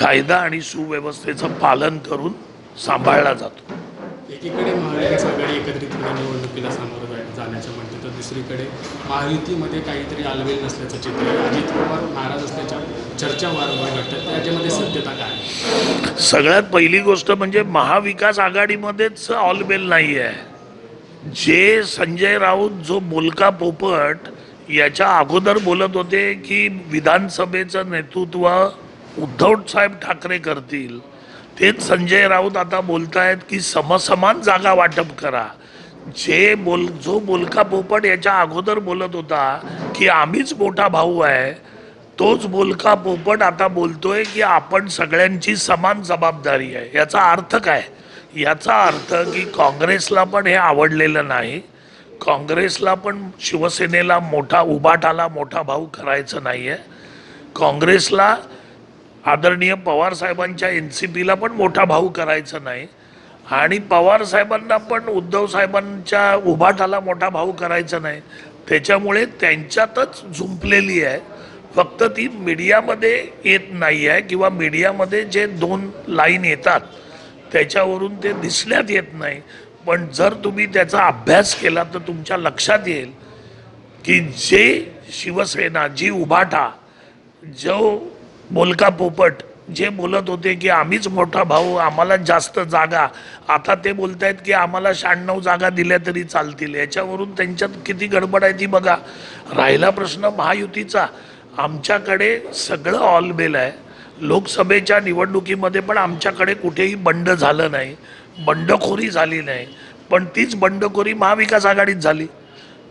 कायदा आणि सुव्यवस्थेचं पालन करून सांभाळला जातो. एकीकडे महाविकास आघाडी एकत्रितपणे निवडणुकीला सामोरं जाय- जाण्याचं म्हणते तर दुसरीकडे महायुतीमध्ये काहीतरी आलवेल नसल्याचं चित्र अजित पवार नाराज असल्याच्या चर्चा वारंवार घडतात. त्याच्यामध्ये सत्यता काय? सगळ्यात पहिली गोष्ट म्हणजे महाविकास आघाडीमध्येच ऑलबेल नाही आहे. जे संजय राऊत जो बोलका पोपट याच्या अगोदर बोलत होते की विधानसभेचं नेतृत्व उद्धव साहेब ठाकरे करतील. तेच संजय राऊत आता बोलतायत की समसमान जागा वाटप करा. जे बोल जो बोलका पोपट याच्या अगोदर बोलत होता की आम्हीच मोठा भाऊ आहे तोच बोलका पोपट आता बोलतोय की आपण सगळ्यांची समान जबाबदारी आहे. याचा अर्थ काय? याचा अर्थ की काँग्रेसला पण हे आवडलेलं नाही. काँग्रेसला पण शिवसेनेला मोठा उबाटाला मोठा भाऊ करायचं नाही आहे काँग्रेसला आदरणीय पवार साहेबांच्या एन सी पीला पण मोठा भाऊ करायचा नाही. आणि पवार साहेबांना पण उद्धव साहेबांच्या उभाटाला मोठा भाऊ करायचा नाही. त्याच्यामुळे त्यांच्यातच झुंपलेली आहे. फक्त ती मीडियामध्ये येत नाही आहे किंवा मीडियामध्ये जे दोन लाईन येतात त्याच्यावरून ते दिसण्यात येत नाही. पण जर तुम्ही त्याचा अभ्यास केला तर तुमच्या लक्षात येईल की जे शिवसेना जी उभाटा जो बोलका पोपट. जे बोलत होते की आम्हीच मोठा भाऊ आम्हाला जास्त जागा. आता ते बोलत आहेत की आम्हाला शहाण्णव जागा दिल्या तरी चालतील. याच्यावरून त्यांच्यात किती गडबड आहे ती बघा. राहिला प्रश्न महायुतीचा. आमच्याकडे सगळं ऑलबेल आहे. लोकसभेच्या निवडणुकीमध्ये पण आमच्याकडे कुठेही बंड झालं नाही. बंडखोरी झाली नाही. पण तीच बंडखोरी महाविकास आघाडीत झाली.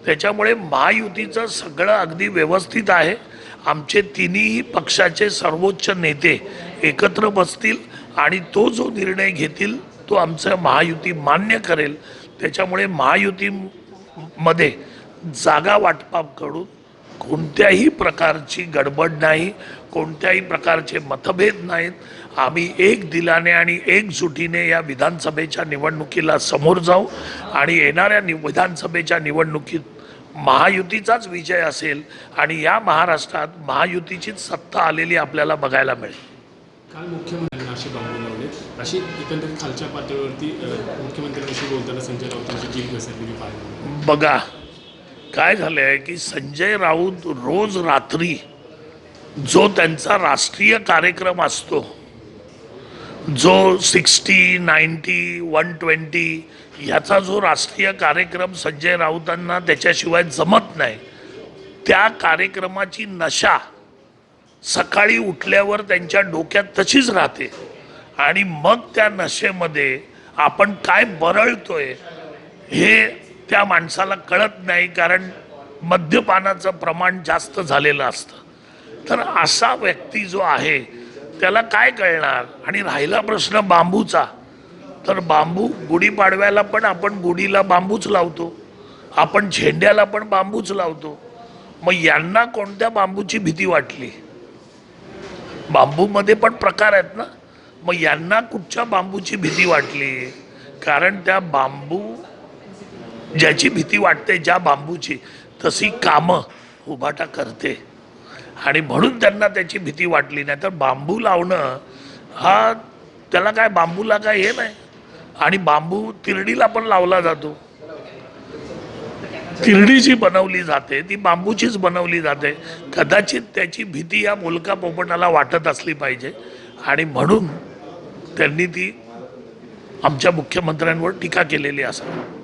त्याच्यामुळे महायुतीचं सगळं अगदी व्यवस्थित आहे. आमचे तिन्ही पक्षाचे सर्वोच्च नेते एकत्र बसतील आणि तो जो निर्णय घेतील तो आमचं महायुती मान्य करेल. त्याच्यामुळे महायुतीमध्ये जागा वाटपाकडून कोणत्याही प्रकारची गडबड नाही कोणत्याही प्रकारचे मतभेद नाहीत. आम्ही एक दिलाने आणि एकजुटीने या विधानसभेच्या निवडणुकीला समोर जाऊ आणि येणाऱ्या नि विधानसभेच्या निवडणुकीत महायुतीचाच विजय असेल आणि या महाराष्ट्रात महायुतीचीच सत्ता आलेली आपल्याला बघायला मिळेल. काल मुख्यमंत्र्यांना अशी बांधून लावले. अशी एकंदरीत खालच्या पातळीवरती अ, मुख्यमंत्र्यांशी बोलताना संजय राऊतांची जीभ घसरलेली पाहिजे बघा काय झालं आहे की संजय राऊत रोज रात्री जो त्यांचा राष्ट्रीय कार्यक्रम असतो जो सिक्स्टी नाईन्टी वन ट्वेंटी ह्याचा जो राष्ट्रीय कार्यक्रम संजय राऊतांना त्याच्याशिवाय जमत नाही त्या कार्यक्रमाची नशा सकाळी उठल्यावर त्यांच्या डोक्यात तशीच राहते. आणि मग त्या नशेमध्ये आपण काय बरळतोय हे त्या माणसाला कळत नाही कारण मद्यपानाचं प्रमाण जास्त झालेलं असतं. तर असा व्यक्ती जो आहे त्याला काय कळणार? आणि राहिला प्रश्न बांबूचा. तर बांबू गुढीपाडव्याला पण आपण गुढीला बांबूच लावतो. आपण झेंड्याला पण बांबूच लावतो. मग यांना कोणत्या बांबूची भीती वाटली? बांबूमध्ये पण प्रकार आहेत ना? मग यांना कुठच्या बांबूची भीती वाटली? कारण त्या बांबू ज्याची भीती वाटते ज्या बांबूची तशी कामं उभाटा करते. आणि म्हणून त्यांना त्याची भीती वाटली नाही. तर बांबू लावणं हा त्याला काय बांबूला काय हे नाही. आणि बांबू तिरडीला पण लावला जातो. तिरडी जी बनवली जाते ती बांबूचीच बनवली जाते. कदाचित त्याची भीती या मुलका पोपटाला वाटत असली पाहिजे. आणि म्हणून त्यांनी ती आमच्या मुख्यमंत्र्यांवर टीका केलेली असावी.